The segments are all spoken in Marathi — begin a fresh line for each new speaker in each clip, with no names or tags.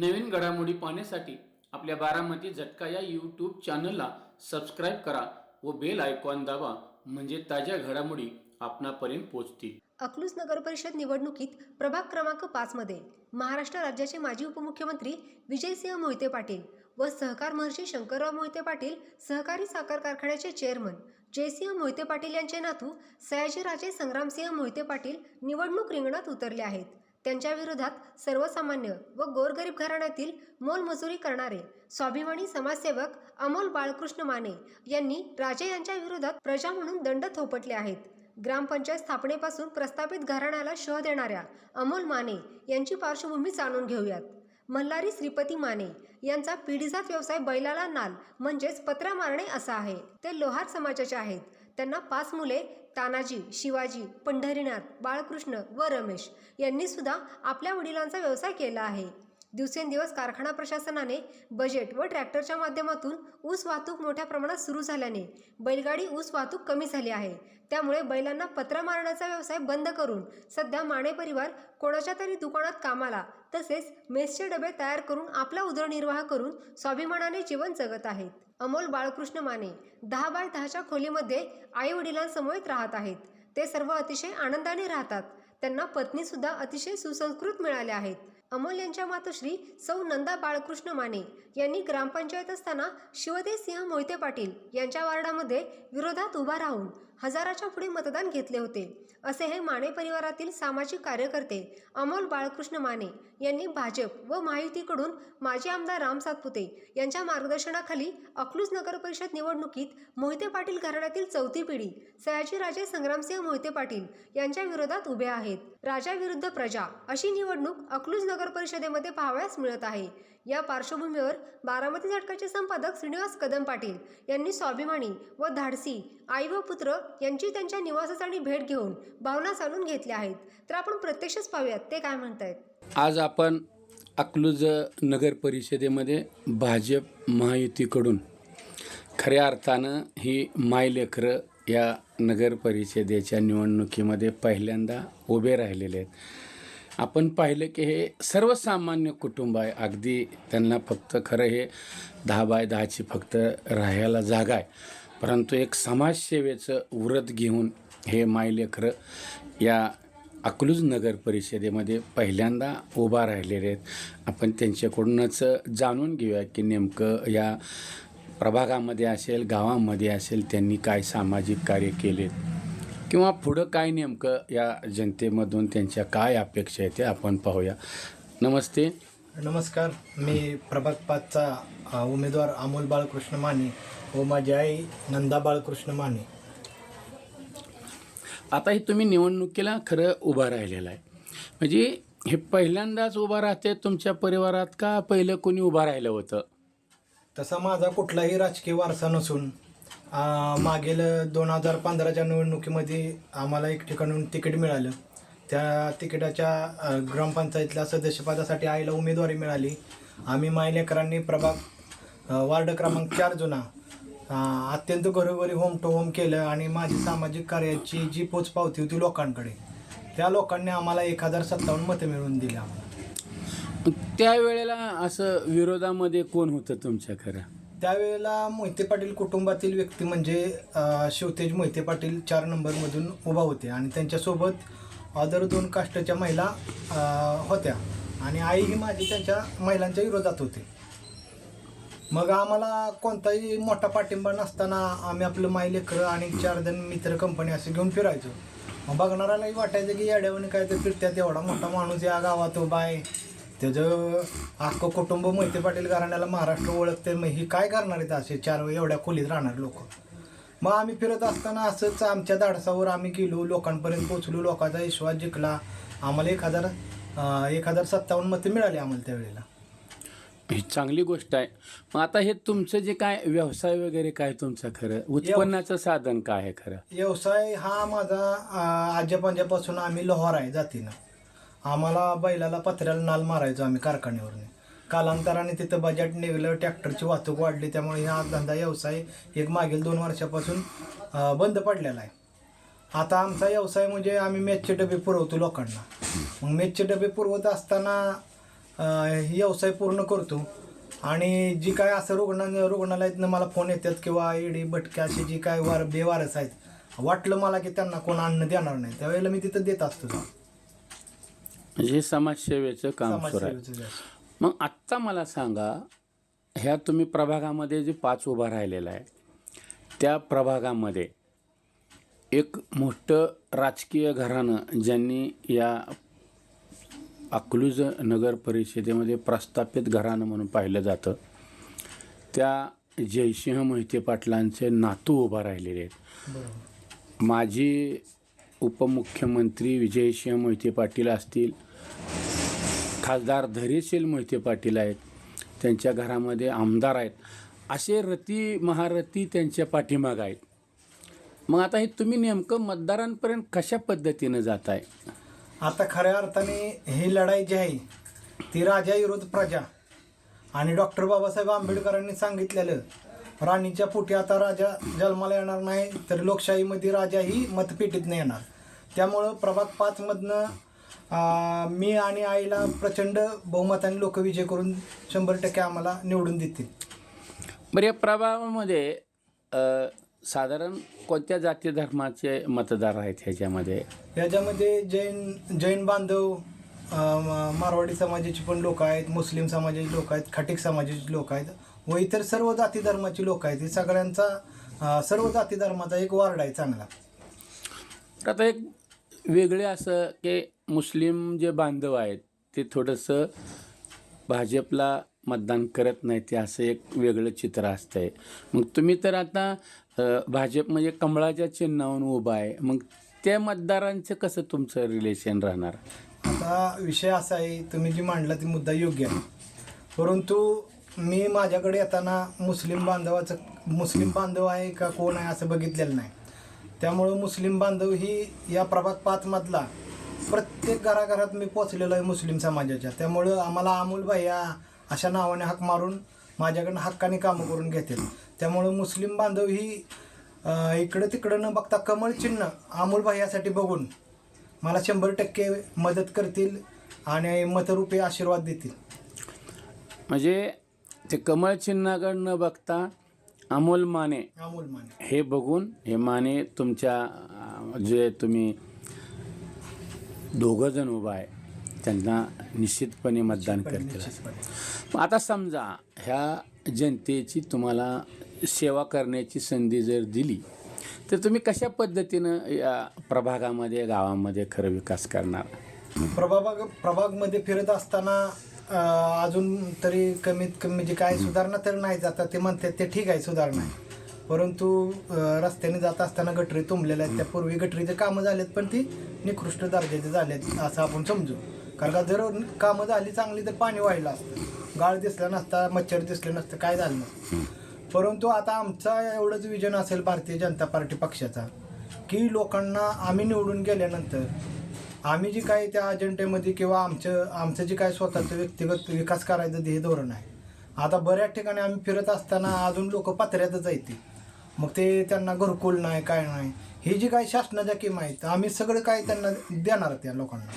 नवीन घडामोडी पाहण्यासाठी आपल्या बारामती झटका या यूट्यूब चॅनलला सबस्क्राईब करा व बेल आयकॉन दाबा म्हणजे ताज्या घडामोडी आपणापर्यंत पोहोचतील.
अकलूज नगर परिषद निवडणुकीत प्रभाग क्रमांक पाचमध्ये महाराष्ट्र राज्याचे माजी उपमुख्यमंत्री विजयसिंह मोहिते पाटील व सहकार महर्षी शंकरराव मोहिते पाटील सहकारी साखर कारखान्याचे चेअरमन जयसिंह मोहिते पाटील यांचे नातू सयाजीराजे संग्रामसिंह मोहिते पाटील निवडणूक रिंगणात उतरले आहेत. त्यांच्या विरोधात सर्वसामान्य व गोरगरीब घराण्यातील मोलमजुरी करणारे स्वाभिमानी समाजसेवक अमोल बाळकृष्ण माने यांनी राजे यांच्या विरोधात प्रजा म्हणून दंड थोपटले आहेत. ग्रामपंचायत स्थापनेपासून प्रस्थापित घराण्याला शह देणाऱ्या अमोल माने यांची पार्श्वभूमी जाणून घेऊयात. मल्हारी श्रीपती माने यांचा पिढीजात व्यवसाय बैलाला नाल म्हणजेच पत्रा मारणे असा आहे. ते लोहार समाजाचे आहेत. त्यांना पाच मुले तानाजी शिवाजी पंढरीनाथ बाळकृष्ण व रमेश यांनी सुद्धा आपल्या वडिलांचा व्यवसाय केला आहे. दिवसेंदिवस कारखाना प्रशासनाने बजेट व ट्रॅक्टरच्या माध्यमातून ऊस वाहतूक मोठ्या प्रमाणात सुरू झाल्याने बैलगाडी ऊस वाहतूक कमी झाली आहे. त्यामुळे बैलांना पत्रा मारण्याचा व्यवसाय बंद करून सध्या माने परिवार कोणाच्या तरी दुकानात कामाला तसेच मेसचे डबे तयार करून आपला उदरनिर्वाह करून स्वाभिमानाने जीवन जगत आहेत. अमोल बाळकृष्ण माने दहा बाय दहाच्या खोलीमध्ये आई वडिलांसमवेत राहत आहेत. ते सर्व अतिशय आनंदाने राहतात. त्यांना पत्नीसुद्धा अतिशय सुसंस्कृत मिळाल्या आहेत. अमोल यांच्या मातोश्री सौ नंदा बाळकृष्ण माने यांनी ग्रामपंचायत असताना शिवदेव सिंह मोहिते पाटील यांच्या वार्डामध्ये विरोधात उभा राहून हजाराच्या पुढे मतदान घेतले होते. असे हे माने परिवारातील सामाजिक कार्यकर्ते अमोल बाळकृष्ण माने यांनी भाजप व महायुतीकडून माजी आमदार राम सातपुते यांच्या मार्गदर्शनाखाली अकलूज नगर परिषद निवडणुकीत मोहिते पाटील घराण्यातील चौथी पिढी सयाजीराजे संग्रामसिंह मोहिते पाटील यांच्या विरोधात उभे आहेत. राजा विरुद्ध प्रजा अशी निवडणूक अकलूज नगर परिषदेमध्ये पाहावयास मिळत आहे. या पार्श्वभूमीवर बारामती झटकाचे संपादक श्रीनिवास कदम पाटील यांनी स्वाभिमानी व धाडसी आई व पुत्र यांची त्यांच्या निवासस्थानी भेट घेऊन भावना जाणून घेतल्या आहेत. तर आपण प्रत्यक्षच पाहूयात ते काय म्हणतायत?
आज आपण अकलूज नगर परिषदेमध्ये भाजप महायुतीकडून खऱ्या अर्थानं ही मायलेकरं या नगर परिषदेच्या निवडणुकीमध्ये पहिल्यांदा उभे राहिलेले आहेत. आपण पाहिलं की हे सर्वसामान्य कुटुंब आहे. अगदी त्यांना फक्त खरं हे दहा बाय दहाची फक्त राहायला जागा आहे. परंतु एक समाजसेवेचं व्रत घेऊन हे मायलेकरं या अकलूज नगर परिषदेमध्ये पहिल्यांदा उभा राहिलेले आहेत. आपण त्यांच्याकडूनच जाणून घेऊया की नेमकं या प्रभागामध्ये असेल गावामध्ये असेल त्यांनी काय सामाजिक कार्य केलेत. किंवा पुढं काय नेमकं या जनतेमधून त्यांच्या काय अपेक्षा आहेत ते आपण पाहूया. नमस्ते.
नमस्कार. मी प्रभाग पाचचा उमेदवार अमोल बाळकृष्ण माने व माझी आई नंदा बाळकृष्ण माने.
आता हे तुम्ही निवडणुकीला खरं उभा राहिलेला आहे. म्हणजे हे पहिल्यांदाच उभा राहते तुमच्या परिवारात का पहिलं कोणी उभा राहिलं होतं?
तसा माझा कुठलाही राजकीय वारसा नसून मागील दोन हजार पंधराच्या निवडणुकीमध्ये आम्हाला एक ठिकाणून तिकीट मिळालं. त्या तिकिटाच्या अ, सदस्यपदासाठी आईला उमेदवारी मिळाली. आम्ही मायलेकरांनी प्रभाग अ, वार्ड क्रमांक चार जुना अ, अत्यंत घरोघरी होम टू होम केलं आणि माझी सामाजिक कार्याची जी पोचपावती होती लोकांकडे. त्या लोकांनी आम्हाला एक हजार सत्तावन्न मतं मिळवून दिली आम्हाला.
त्यावेळेला असं विरोधामध्ये कोण होतं तुमच्या खरं
त्यावेळेला मोहिते पाटील कुटुंबातील व्यक्ती म्हणजे शिवतेज मोहिते पाटील चार नंबरमधून उभा होते आणि त्यांच्यासोबत अदर दोन कास्टच्या महिला होत्या आणि आई ही माझी त्यांच्या महिलांच्या विरोधात होते. मग आम्हाला कोणताही मोठा पाठिंबा नसताना आम्ही आपलं मायलेकर आणि चार जण मित्र कंपनी असे घेऊन फिरायचो. मग बघणाऱ्यालाही वाटायचं की येड्यावाने काय तर फिरत्यात एवढा मोठा माणूस या गावात उभा आहे. त्याचं अख्खं कुटुंब मोहिते पाटील घराण्याला महाराष्ट्र ओळखते. मग ही काय करणार आहेत असे चार एवढ्या खोलीत राहणारे लोक? मग आम्ही फिरत असताना असंच आमच्या धाडसावर आम्ही गेलो. लोकांपर्यंत पोचलो लोकांचा विश्वास जिंकला. आम्हाला एक हजार एक हजार सत्तावन्न मतं मिळाली आम्हाला त्यावेळेला.
ही चांगली गोष्ट आहे. मग आता हे तुमचं जे काय व्यवसाय वगैरे काय तुमचं खरं? उत्पन्नाचं साधन काय आहे खरं?
व्यवसाय हा माझा अं, आजोबांच्यापासून आम्ही लोहार आहे जातीनं. आम्हाला बैलाला पत्र्याला नाल मारायचो आम्ही कारखान्यावरून. कालांतराने तिथं बजेट निघलं ट्रॅक्टरची वाहतूक वाढली त्यामुळे हा धंदा व्यवसाय एक मागील दोन वर्षापासून बंद पडलेला आहे. आता आमचा व्यवसाय म्हणजे आम्ही मेचचे डबे पुरवतो लोकांना. मग मेचचे डबे पुरवत असताना व्यवसाय पूर्ण करतो. आणि जी काय असं रुग्ण रुग्णालयातनं मला फोन येतात किंवा इडी बटक्या अशी जी काय वार बेवारस आहेत वाटलं मला की त्यांना कोण अन्न देणार नाही. त्यावेळेला मी तिथं देत असतो.
म्हणजे हे समाजसेवेचं काम सुरू आहे.
समाजसेवेचं.
मग आत्ता मला सांगा ह्या तुम्ही प्रभागामध्ये जे पाच उभा राहिलेला आहे त्या प्रभागामध्ये एक मोठं राजकीय घराणं ज्यांनी या अकलूज नगर परिषदेमध्ये प्रस्थापित घराणं म्हणून पाहिलं जातं त्या जयसिंह मोहिते पाटलांचे नातू उभा राहिलेले आहेत.
बरोबर.
माजी उपमुख्यमंत्री विजयसिंह मोहिते पाटील असतील खासदार धैर्यशील मोहिते पाटील आहेत त्यांच्या घरामध्ये आमदार आहेत असे रती महारथी त्यांच्या पाठीमाग आहेत. मग आता हे तुम्ही नेमकं मतदारांपर्यंत कशा पद्धतीनं जात आहे
आता खऱ्या अर्थाने ही लढाई जी आहे ती राजा विरोध प्रजा. आणि डॉक्टर बाबासाहेब आंबेडकरांनी सांगितलेलं राणीच्या पोटी आता राजा जन्माला येणार नाही तर लोकशाहीमध्ये राजा ही मतपेटीत येणार. त्यामुळं प्रभाग पाचमधनं मी आणि आईला प्रचंड बहुमताने लोक विजय करून शंभर टक्के आम्हाला निवडून देतील.
बरं या प्रभावामध्ये साधारण कोणत्या जाती धर्माचे मतदार आहेत ह्याच्यामध्ये?
याच्यामध्ये जैन जैन बांधव मारवाडी समाजाची पण लोक आहेत मुस्लिम समाजाची लोक आहेत खाटीक समाजाची लोक आहेत. व इतर सर्व जाती धर्माची लोक आहेत हे सगळ्यांचा सर्व जाती धर्माचा एक वार्ड आहे चांगला.
आता एक वेगळे असं की मुस्लिम जे बांधव आहेत ते थोडंसं भाजपला मतदान करत नाही ते असं एक वेगळं चित्र असतंय. मग तुम्ही तर आता भाजप म्हणजे कमळाच्या चिन्हावरून उभा आहे मग त्या मतदारांचं कसं तुमचं रिलेशन राहणार?
आता विषय असा आहे तुम्ही जी मांडला ती मुद्दा योग्य आहे. परंतु मी माझ्याकडे येताना मुस्लिम बांधवाचं मुस्लिम बांधव आहे का कोण आहे असं बघितलेलं नाही. त्यामुळं मुस्लिम बांधव ही या प्रभाग पाचमधला प्रत्येक घराघरात मी पोचलेलो आहे मुस्लिम समाजाच्या. त्यामुळं आम्हाला अमोल भैया अशा नावाने हाक मारून माझ्याकडनं हक्काने कामं करून घेतील. त्यामुळं मुस्लिम बांधव ही इकडं तिकडं न बघता कमळ चिन्ह अमोल भैयासाठी बघून मला शंभर टक्के मदत करतील आणि मतरूपे आशीर्वाद देतील.
म्हणजे ते कमळ चिन्हाकडे न बघता अमोल माने.
अमोल माने.
हे बघून हे माने तुमच्या जे तुम्ही दोघं जण उभा आहे त्यांना निश्चितपणे मतदान करतील. आता समजा ह्या जनतेची तुम्हाला सेवा करण्याची संधी जर दिली तर तुम्ही कशा पद्धतीनं या प्रभागामध्ये गावामध्ये खरं विकास करणार?
प्रभाग प्रभागमध्ये फिरत असताना अं, अजून तरी कमीत कमी म्हणजे काय सुधारणा तर नाही जातात ते म्हणतात ते ठीक आहे सुधारणा आहे. परंतु अं, रस्त्याने जात असताना गटरी तुंबलेल्या आहेत. त्यापूर्वी गटरीचे कामं झालेत पण ती निकृष्ट दर्जाचे झालेत असं आपण समजू. कारण का जर कामं झाली चांगली तर पाणी वाहिलं असतं. गाळ दिसला नसता मच्छर दिसलं नसतं काय झालं नसतं. परंतु आता आमचा एवढंच विजन असेल भारतीय जनता पार्टी पक्षाचा की लोकांना आम्ही निवडून गेल्यानंतर आम्ही जी काही त्या अजेंडेमध्ये किंवा आमचं आमचं जे काय स्वतःचं व्यक्तिगत विकास करायचं ध्येय हे धोरण आहे आता बऱ्याच ठिकाणी आम्ही फिरत असताना अजून लोक पत्र्यातच येते मग ते त्यांना घरकुल नाही काय नाही हे जी काही शासनाच्या किम आहेत आम्ही सगळं काय त्यांना देणार त्या लोकांना.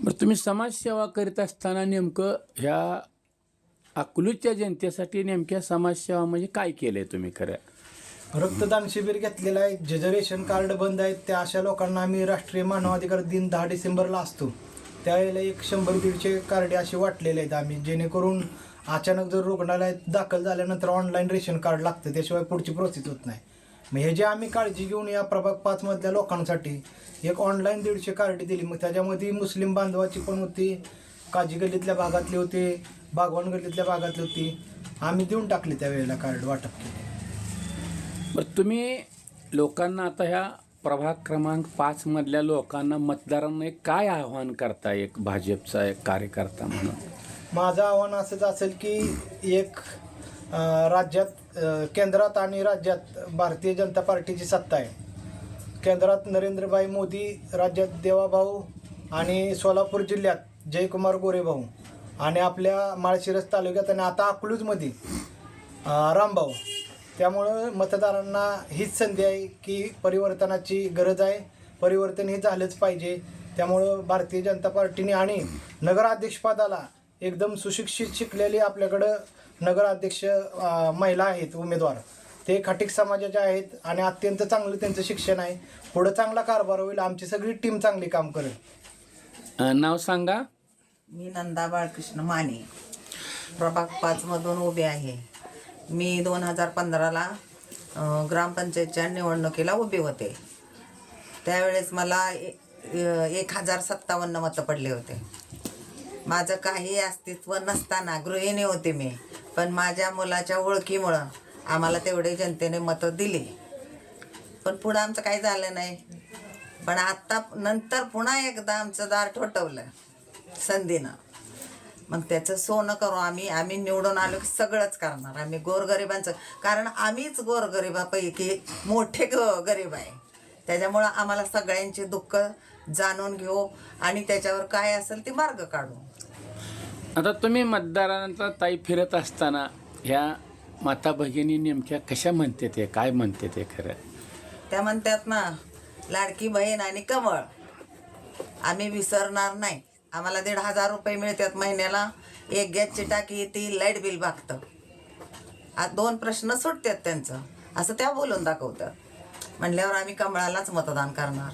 बरं तुम्ही समाजसेवा करीत असताना नेमकं ह्या अकलूजच्या जनतेसाठी नेमक्या समाजसेवा म्हणजे काय केलं आहे तुम्ही खरं?
रक्तदान शिबिर घेतलेलं आहे. जे जे रेशन कार्ड बंद आहेत त्या अशा लोकांना आम्ही राष्ट्रीय मानवाधिकार दिन दहा डिसेंबरला असतो. त्यावेळेला एक शंभर दीडशे कार्डे असे वाटलेले आहेत आम्ही जेणेकरून अचानक जर रुग्णालयात दाखल झाल्यानंतर ऑनलाईन रेशन कार्ड लागतं त्याशिवाय पुढची प्रोसेस होत नाही. मग हे जे आम्ही काळजी घेऊन या प्रभाग पाचमधल्या लोकांसाठी एक ऑनलाईन दीडशे कार्ड दिली. मग त्याच्यामध्ये मुस्लिम बांधवाची पण होती काजी गल्लीतल्या भागातली होती बागवान गल्लीतल्या भागातली होती. आम्ही देऊन टाकली त्यावेळेला कार्ड वाटप केले.
बरं तुम्ही लोकांना आता ह्या प्रभाग क्रमांक पाचमधल्या लोकांना मतदारांना एक काय आव्हान करता एक भाजपचा एक कार्यकर्ता म्हणून.
माझं आव्हान असंच असेल की एक राज्यात केंद्रात आणि राज्यात भारतीय जनता पार्टीची सत्ता आहे. केंद्रात नरेंद्रभाई मोदी राज्यात देवाभाऊ आणि सोलापूर जिल्ह्यात जयकुमार गोरेभाऊ आणि आपल्या माळशिरस तालुक्यात आणि आता अकलूजमध्ये रामभाऊ. त्यामुळं मतदारांना हीच संधी आहे की परिवर्तनाची गरज आहे. परिवर्तन हे झालंच पाहिजे. त्यामुळं भारतीय जनता पार्टीने आणि नगराध्यक्षपदाला एकदम सुशिक्षित शिकलेले आपल्याकडं नगराध्यक्ष महिला आहेत उमेदवार. ते खाटिक समाजाचे आहेत आणि अत्यंत चांगलं त्यांचं शिक्षण आहे. पुढं चांगला कारभार होईल. आमची सगळी टीम चांगली काम करेल.
नाव सांगा.
मी नंदा बाळकृष्ण माने. प्रभाग पाचमधून उभे आहे. मी दोन हजार पंधराला ग्रामपंचायतच्या निवडणुकीला उभे होते. त्यावेळेस मला ए- एक हजार सत्तावन्न मतं पडले होते. माझं काही अस्तित्व नसताना गृहिणी होते मी पण माझ्या मुलाच्या ओळखीमुळं आम्हाला तेवढे जनतेने मतं दिली. पण पुढं आमचं काही झालं नाही. पण आत्ता नंतर पुन्हा एकदा आमचं दार ठोठवलं संधीनं. मग त्याचं सोनं करू आम्ही आम्ही निवडून आलो की सगळंच करणार. आम्ही गोरगरिबांचं कारण आम्हीच गोरगरिबापैकी मोठे ग गरीब आहे. त्याच्यामुळं आम्हाला सगळ्यांचे दुःख जाणून घेऊ आणि त्याच्यावर काय असेल ते मार्ग काढू.
आता तुम्ही मतदारांचा ताई फिरत असताना ह्या माता भगिनी नेमक्या कशा म्हणते ते काय म्हणते ते खरं?
त्या म्हणतात ना लाडकी बहीण आणि कमळ. आम्ही विसरणार नाही. आम्हाला दीड हजार रुपये मिळतात महिन्याला. एक गॅसची टाकी येते लाइट बिल भागतं. आ दोन प्रश्न सुटतात त्यांचं. असं त्या बोलून दाखवतात. म्हणल्यावर आम्ही कमळालाच मतदान करणार.